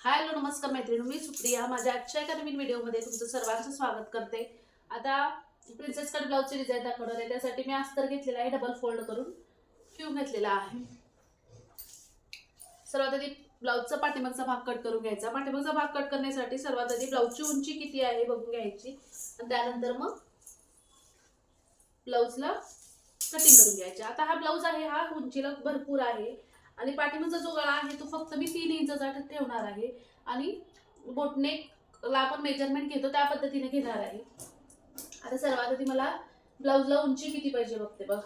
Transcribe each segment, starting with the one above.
Hi hello नमस्कार मैत्रिणी मी सुप्रिया. माझ्या आजच्या एका नवीन व्हिडिओमध्ये तुमचं सर्वांचं स्वागत करते. आता प्रिन्सेस कट ब्लाऊजची डिझाईन दाखवणार आहे. त्यासाठी मी अस्तर घेतलेला आहे डबल फोल्ड करून. क्यू घेतलेला आहे. सर्वात आधी ब्लाऊजचा पाठीमागचा भाग कट करून घ्यायचा. पाठीमागचा भाग कट करण्यासाठी सर्वात आधी ब्लाऊजची उंची किती आहे बघून घ्यायची. आणि त्यानंतर मग ब्लाऊजला कटिंग करून घ्यायची. आता हा ब्लाऊज आहे हा उंचीला भरपूर आहे. आणि पाठीमागचा जो गळा आहे तो फक्त मी तीन इंचाचा ठेवणार आहे. आणि बोटनेकला आपण मेजरमेंट घेतो त्या पद्धतीने घेणार आहे. आता सर्वात आधी मला ब्लाऊजला उंची किती पाहिजे बघते बघ.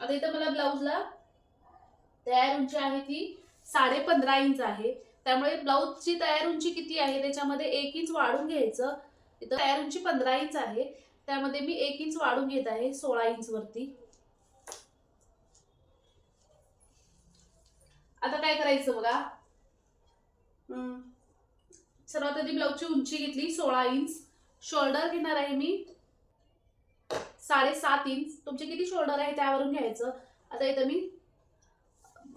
आता इथं मला ब्लाऊजला तयार उंची आहे ती साडे पंधरा इंच आहे. त्यामुळे ब्लाऊजची तयार उंची किती आहे त्याच्यामध्ये एक इंच वाढून घ्यायचं. इथं तयार उंची पंधरा इंच आहे. त्यामध्ये मी एक इंच वाढून घेत आहे सोळा इंच आता काय करायचं बघा? सर्वात आधी ब्लाऊजची उंची घेतली सोळा इंच. शोल्डर घेणार आहे मी. साडेसात इंच. तुमचे किती शोल्डर आहे त्यावरून घ्यायचं. आता इथं मी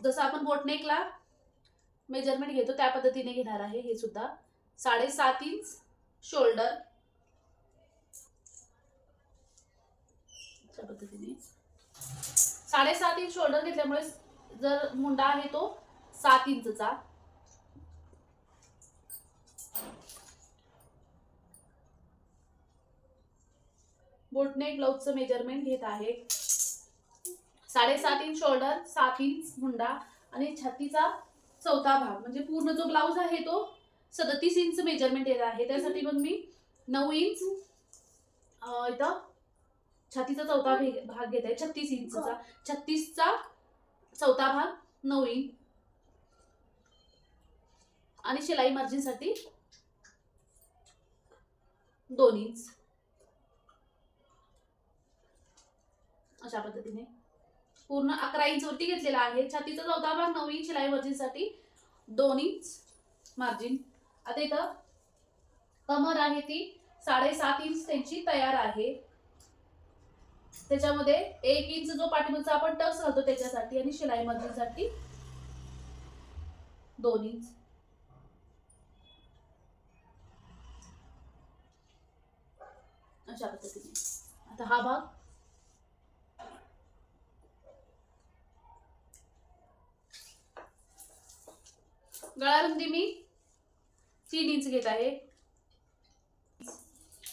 जसं आपण बोटनेकला मेजरमेंट घेतो त्या पद्धतीने घेणार आहे हे सुद्धा. साडेसात इंच शोल्डर. पद्धतीने. साडेसात इंच शोल्डर घेतल्यामुळे जर मुंडा आहे तो सात इंचचा. बोटने ब्लाऊजचं मेजरमेंट घेत आहे. साडेसात इंच शोल्डर सात इंच मुंडा आणि छातीचा चौथा भाग. म्हणजे पूर्ण जो ब्लाऊज आहे तो सदतीस इंच मेजरमेंट येत आहे. त्यासाठी मग मी नऊ इंच इथं छातीचा चौथा भाग घेत आहे. छत्तीस इंचचा. छत्तीसचा चौथा भाग नऊ इंच आणि शिलाई मार्जिनसाठी दोन इंच अशा पद्धतीने. पूर्ण अकरा इंच वरती घेतलेला आहे. छातीचा चौथा भाग नऊ इंच शिलाई मार्जिनसाठी दोन इंच मार्जिन आता इथं कमर आहे ती साडेसात इंच त्यांची तयार आहे. त्याच्यामध्ये एक इंच जो पाठीमागचा आपण टक्स घालतो त्याच्यासाठी आणि शिलाई मर्जीसाठी दोन इंच अशा पद्धतीने. आता हा भाग. गळारुंदी मी तीन इंच घेत आहे.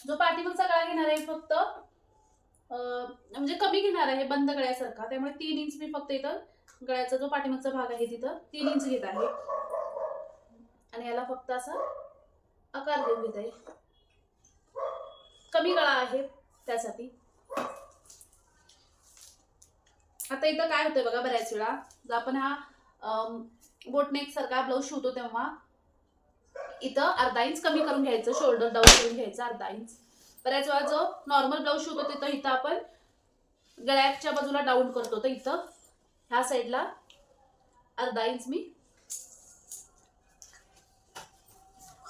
जो पाठीमागचा गळा घेणार आहे फक्त म्हणजे कमी घेणार आहे बंद गळ्यासारखा. त्यामुळे तीन इंच मी फक्त इथं गळ्याचा जो पाठीमागचा भाग आहे तिथं तीन इंच घेत आहे. आणि याला फक्त असा आकार देऊन घेत आहे. कमी गळा आहे त्यासाठी. आता इथं काय होतंय बघा बऱ्याच वेळा. जर आपण हा बोटनेक सारखा ब्लाऊज शिवतो तेव्हा इथं अर्धा इंच कमी करून घ्यायचं शोल्डर डाऊन करून घ्यायचं अर्धा इंच बऱ्याच वेळा जो नॉर्मल ब्लाऊज शिवतो तिथं इथं आपण गळ्याच्या बाजूला डाऊन करतो. तर इथं ह्या साईडला अर्धा इंच मी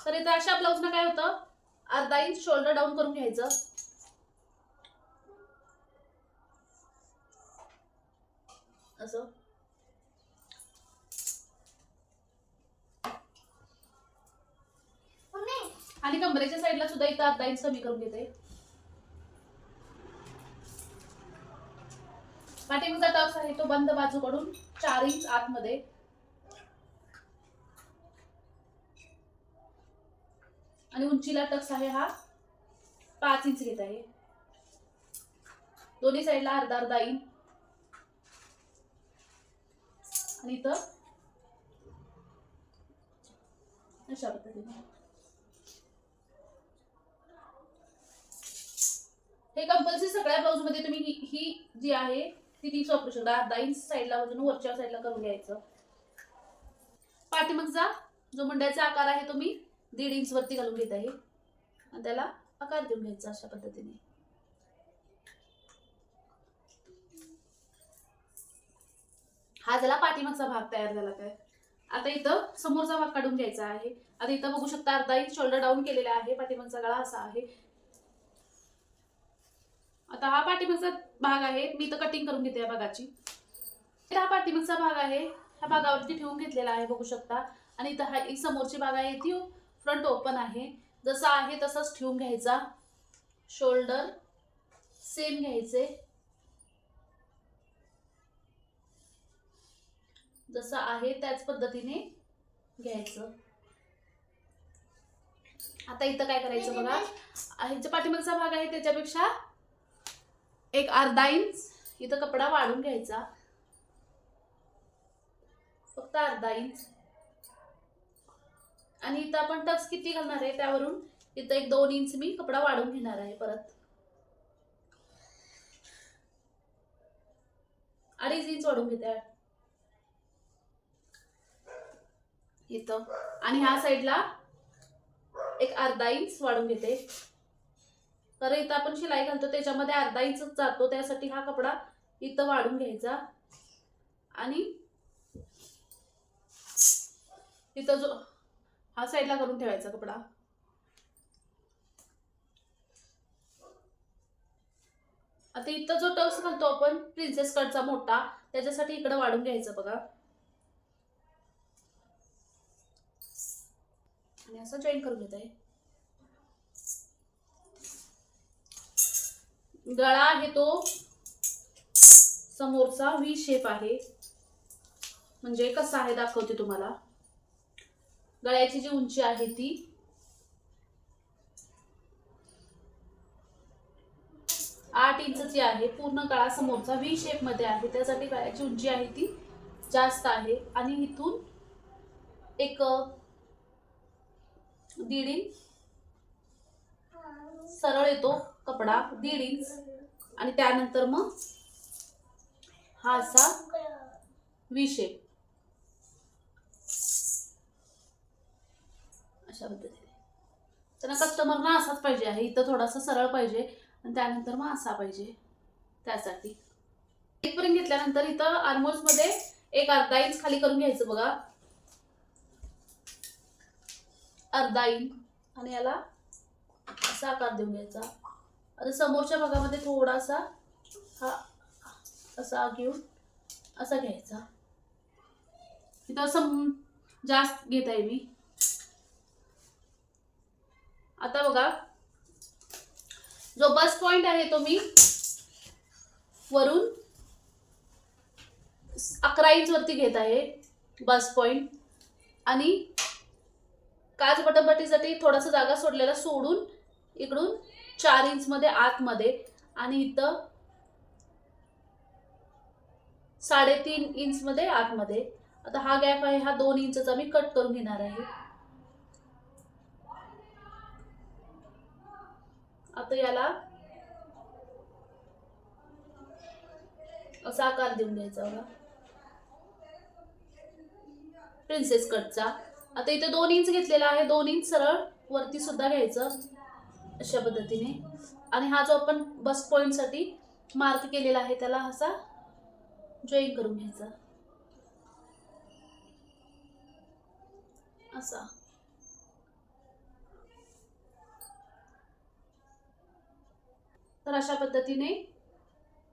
तर इथं अशा ब्लाऊजनं काय होतं? अर्धा इंच शोल्डर डाऊन करून घ्यायचं. असं. आणि कमरेच्या साईडला सुद्धा इथं आता इंच कमी करून घेते. पाठीमागचा टक्स आहे तो बंद बाजूकडून चार इंच आतमध्ये. आणि उंचीला टक्स आहे हा पाच इंच घेत आहे. दोन्ही साईडला अर्धा अर्धा इंच आणि इथं अशा पद्धतीने. हे कंपल्सरी सगळ्या ब्लाऊजमध्ये तुम्ही ही, ही जी आहे ती तीच वापरू शकता. अर्धा इंच साईडला बाजून वरच्या साईडला करून घ्यायचं. पाठीमागचा जो मुंड्याचा आकार आहे तो मी दीड इंच वरती घालून घेत आहे. आणि त्याला आकार देऊन घ्यायचा अशा पद्धतीने. हा झाला पाठीमागचा भाग तयार झाला काय. आता इथं समोरचा भाग काढून घ्यायचा आहे. आता इथं बघू शकता अर्धा इंच शोल्डर डाऊन केलेला आहे. पाठीमागचा गळा असा आहे. आता हा पाठीमागचा भाग आहे. मी इथं कटिंग करून घेते या भागाची. हा पाठीमागचा भाग आहे. ह्या भागावरती ठेवून घेतलेला आहे बघू शकता. आणि इथं हा एक समोरची भाग आहे. ती फ्रंट ओपन आहे. जसं आहे तसंच ठेवून घ्यायचा. शोल्डर सेम घ्यायचे. जसं आहे त्याच पद्धतीने घ्यायचं. आता इथं काय करायचं बघा. ह्याच्या पाठीमागचा भाग आहे त्याच्यापेक्षा एक अर्धा इंच. इथं कपडा वाढून घ्यायचा. फक्त अर्धा इंच. आणि इथं आपण टक्स किती घालणार आहे त्यावरून? इथं एक दोन इंच मी कपडा वाढून घेणार आहे परत. अडीच इंच वाढून घेते. इथं. आणि ह्या साईडला एक अर्धा इंच वाढून घेते. तर इथं आपण शिलाई घालतो त्याच्यामध्ये अर्धा इंच जातो त्यासाठी हा कपडा इथं वाढून घ्यायचा. आणि इथं जो हा साईडला करून ठेवायचा कपडा. आता इथं जो टक्स घालतो आपण प्रिन्सेस कटचा मोठा त्याच्यासाठी इकडं वाढून घ्यायचं बघा. आणि असं जॉईन करून घेत आहे गळा आहे तो. समोरचा व्ही शेप आहे. म्हणजे कसा आहे दाखवते तुम्हाला. गळ्याची जी उंची आहे ती. आठ इंचची आहे. पूर्ण गळा समोरचा व्ही शेपमध्ये आहे. त्यासाठी गळ्याची उंची आहे ती जास्त आहे. आणि इथून एक दीड इंच सरळ येतो. कपडा दीड इंच आणि त्यानंतर मग हा असा विषय. अशा पद्धतीने. त्यांना कस्टमरना असाच पाहिजे आहे. इथं थोडासा सरळ पाहिजे. आणि त्यानंतर मग असा पाहिजे. त्यासाठी. इथपर्यंत घेतल्यानंतर इथं आर्मोल्समध्ये एक अर्धा इंच खाली करून घ्यायचं बघा. अर्धा इंच आणि याला असा आकार देऊन घ्यायचा. आता समोरच्या भागामध्ये थोडासा हा असा घेऊन असा घ्यायचा. इथं असं जास्त घेत आहे मी. आता बघा. जो बस पॉइंट आहे तो मी वरून अकरा इंच वरती घेत आहे बस पॉइंट आणि काच बटनपट्टीसाठी थोडासा जागा सोडलेला सोडून इकडून चार इंच मध्ये आतमध्ये. आणि इथं साडेतीन इंच मध्ये आतमध्ये. आता हा गॅप आहे हा दोन इंचचा मी कट करून घेणार आहे. आता याला असा आकार देऊन द्यायचा बघा. प्रिन्सेस कटचा आता इथे दोन इंच घेतलेला आहे दोन इंच सरळ वरती सुद्धा घ्यायचं. अशा पद्धतीने. आणि हा जो आपण बस पॉईंटसाठी मार्क केलेला आहे त्याला असा जॉईन करून घ्यायचा. असा. तर अशा पद्धतीने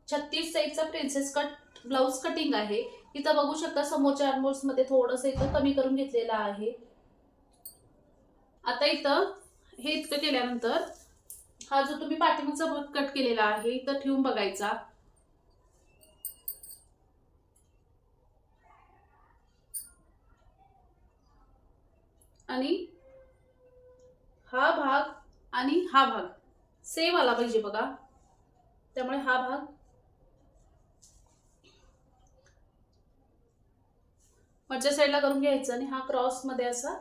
छत्तीस साईजचा प्रिन्सेस कट ब्लाऊज कटिंग आहे. इथं बघू शकता समोरच्या आर्मोल्समध्ये थोडंसं इथं कमी करून घेतलेलं आहे. आता इथं हे इतकं केल्यानंतर हा जो तुम्ही पाठीमागचा भाग कट केलेला आहे इथं ठेवून बघायचा. आणि हा भाग आणि हा भाग सेम आला पाहिजे बघा. त्यामुळे हा भाग वरच्या साईडला करून घ्यायचा आणि हा क्रॉसमध्ये असा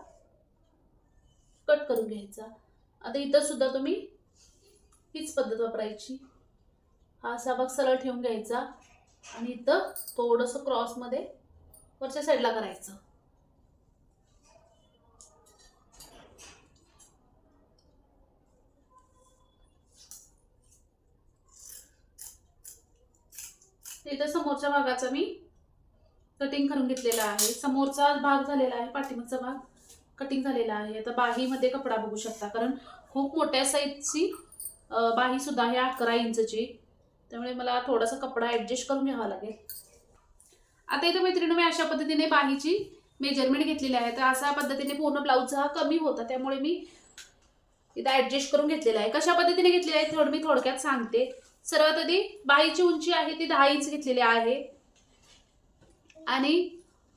करून घ्यायचा. आता इथं सुद्धा तुम्ही हीच पद्धत वापरायची. हा असा भाग सरळ ठेवून घ्यायचा आणि इथं थोडंसं क्रॉसमध्ये वरच्या साईडला करायचं. तिथं समोरच्या भागाचा मी कटिंग करून घेतलेला आहे. समोरचा भाग झालेला आहे पाठीमागचा भाग. कटिंग झालेला आहे. आता बाहीमध्ये कपडा बघू शकता. कारण खूप मोठ्या साईजची बाही सुद्धा आहे अकरा इंचची. त्यामुळे मला थोडासा कपडा ॲडजस्ट करून घ्यावा लागेल. आता इथं मैत्रिणी मी अशा पद्धतीने बाहीची मेजरमेंट घेतलेली आहे. तर अशा पद्धतीने पूर्ण ब्लाऊज हा कमी होता. त्यामुळे मी इथं ऍडजस्ट करून घेतलेला आहे. कशा पद्धतीने घेतलेला आहे थोडं मी थोडक्यात सांगते. सर्वात आधी बाहीची उंची आहे ती दहा इंच घेतलेली आहे. आणि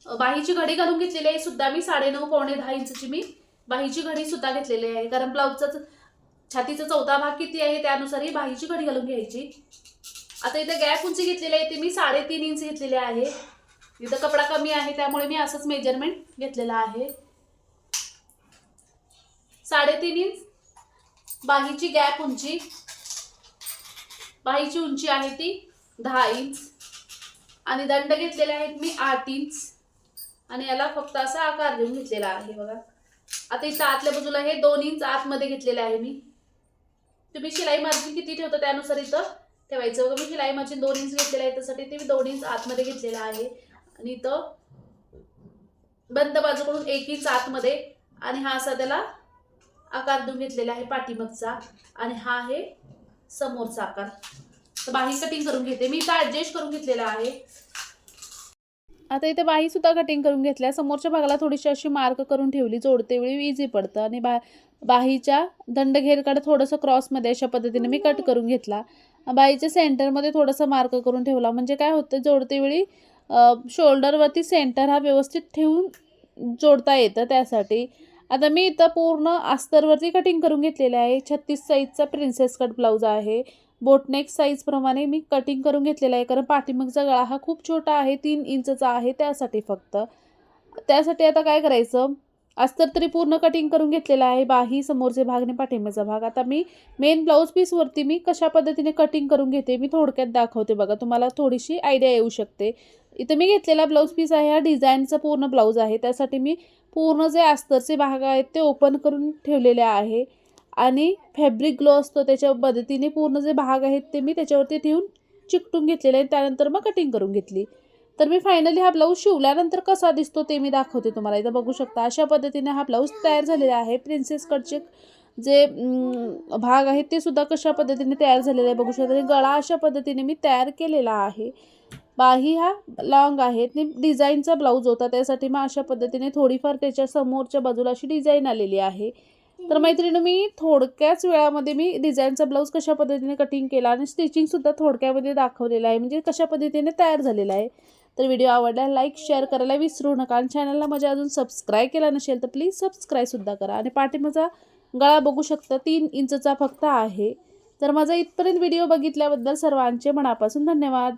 बाहीची घडी घालून घेतलेली आहे. सुद्धा मी साडेनऊ पावणे दहा इंचची मी बाहीची घडी सुद्धा घेतलेली आहे. कारण ब्लाऊजचा छातीचा चौथा भाग किती आहे त्यानुसार ही बाहीची घडी घालून घ्यायची. आता इथे गॅप उंची घेतलेली आहे ती मी साडेतीन इंच घेतलेली आहे. इथं कपडा कमी आहे त्यामुळे मी असंच मेजरमेंट घेतलेलं आहे. साडेतीन इंच बाहीची गॅप उंची. बाहीची उंची आहे ती दहा इंच. आणि दंड घेतलेले आहेत मी आठ इंच. आणि याला फक्त असा आकार देऊन घेतलेला आहे बघा. आता इथं आतल्या बाजूला हे दोन इंच आतमध्ये घेतलेले आहे मी. तुम्ही शिलाई मार्जिन किती ठेवता त्यानुसार इथं ठेवायचं. बघा मी शिलाई मार्जिन दोन इंच घेतलेलं आहे त्यासाठी ते मी दोन इंच आतमध्ये घेतलेलं आहे. आणि इथं बंद बाजूकडून एक इंच आतमध्ये आणि हा असा त्याला आकार देऊन घेतलेला आहे पाठीमागचा. आणि हा आहे समोरचा आकार. तर बाही कटिंग करून घेते. मी इथं ॲडजस्ट करून घेतलेला आहे. आता इथे बाही सुद्धा कटिंग करून घेतल्या. समोरच्या भागाला थोडीशी अशी मार्क करून ठेवली. जोडते वेळी इझी पडतं. आणि बा बाहीच्या दंडघेरकडे थोडंसं क्रॉसमध्ये अशा पद्धतीने मी कट करून घेतला. बाईच्या सेंटरमध्ये थोडंसं मार्क करून ठेवला. म्हणजे काय होतं जोडते वेळी शोल्डरवरती सेंटर हा व्यवस्थित ठेवून जोडता येतं त्यासाठी. आता मी इथं पूर्ण अस्तरवरती कटिंग करून घेतलेले आहे. छत्तीस साईजचा प्रिन्सेस कट ब्लाऊज आहे. बोटनेक साईजप्रमाणे मी कटिंग करून घेतलेला आहे. कारण पाठीमागचा गळा हा खूप छोटा आहे तीन इंचचा आहे त्यासाठी फक्त. त्यासाठी आता काय करायचं? अस्तर तरी पूर्ण कटिंग करून घेतलेलं आहे. बाही समोरचे भाग आणि पाठिंब्याचा भाग. आता मी मेन ब्लाऊज पीसवरती मी कशा पद्धतीने कटिंग करून घेते मी थोडक्यात दाखवते बघा. तुम्हाला थोडीशी आयडिया येऊ शकते. इथं मी घेतलेला ब्लाऊज पीस आहे. हा डिझाईनचा पूर्ण ब्लाऊज आहे. त्यासाठी मी पूर्ण जे अस्तरचे भाग आहेत ते ओपन करून ठेवलेले आहे. आणि फॅब्रिक ग्लो असतो त्याच्या मदतीने पूर्ण जे भाग आहेत ते मी त्याच्यावरती ठेवून चिकटून घेतलेले आहे त्यानंतर मग कटिंग करून घेतली. तर मी फायनली हा ब्लाऊज शिवल्यानंतर कसा दिसतो ते मी दाखवते तुम्हाला. इथं बघू शकता अशा पद्धतीने हा ब्लाऊज तयार झालेला आहे. प्रिन्सेस कटचे जे भाग आहेत ते सुद्धा कशा पद्धतीने तयार झालेले आहे बघू शकता. आणि गळा अशा पद्धतीने मी तयार केलेला आहे. बाही हा लॉंग आहे. आणि डिझाईनचा ब्लाऊज होता त्यासाठी मग अशा पद्धतीने थोडीफार त्याच्या समोरच्या बाजूला अशी डिझाईन आलेली आहे. तर मैत्रिणी मी थोडक्याच वेळामध्ये मी डिझाईनचा ब्लाऊज कशा पद्धतीने कटिंग केला आणि स्टिचिंगसुद्धा थोडक्यामध्ये दाखवलेला आहे. म्हणजे कशा पद्धतीने तयार झालेला आहे. तर व्हिडिओ आवडला लाईक शेअर करायला विसरू नका आणि चॅनलला माझ्या अजून सबस्क्राईब केला नसेल तर प्लीज सबस्क्राईबसुद्धा करा. आणि पाठिंबाचा गळा बघू शकता तीन इंचचा फक्त आहे. तर माझा इथपर्यंत व्हिडिओ बघितल्याबद्दल सर्वांचे मनापासून धन्यवाद.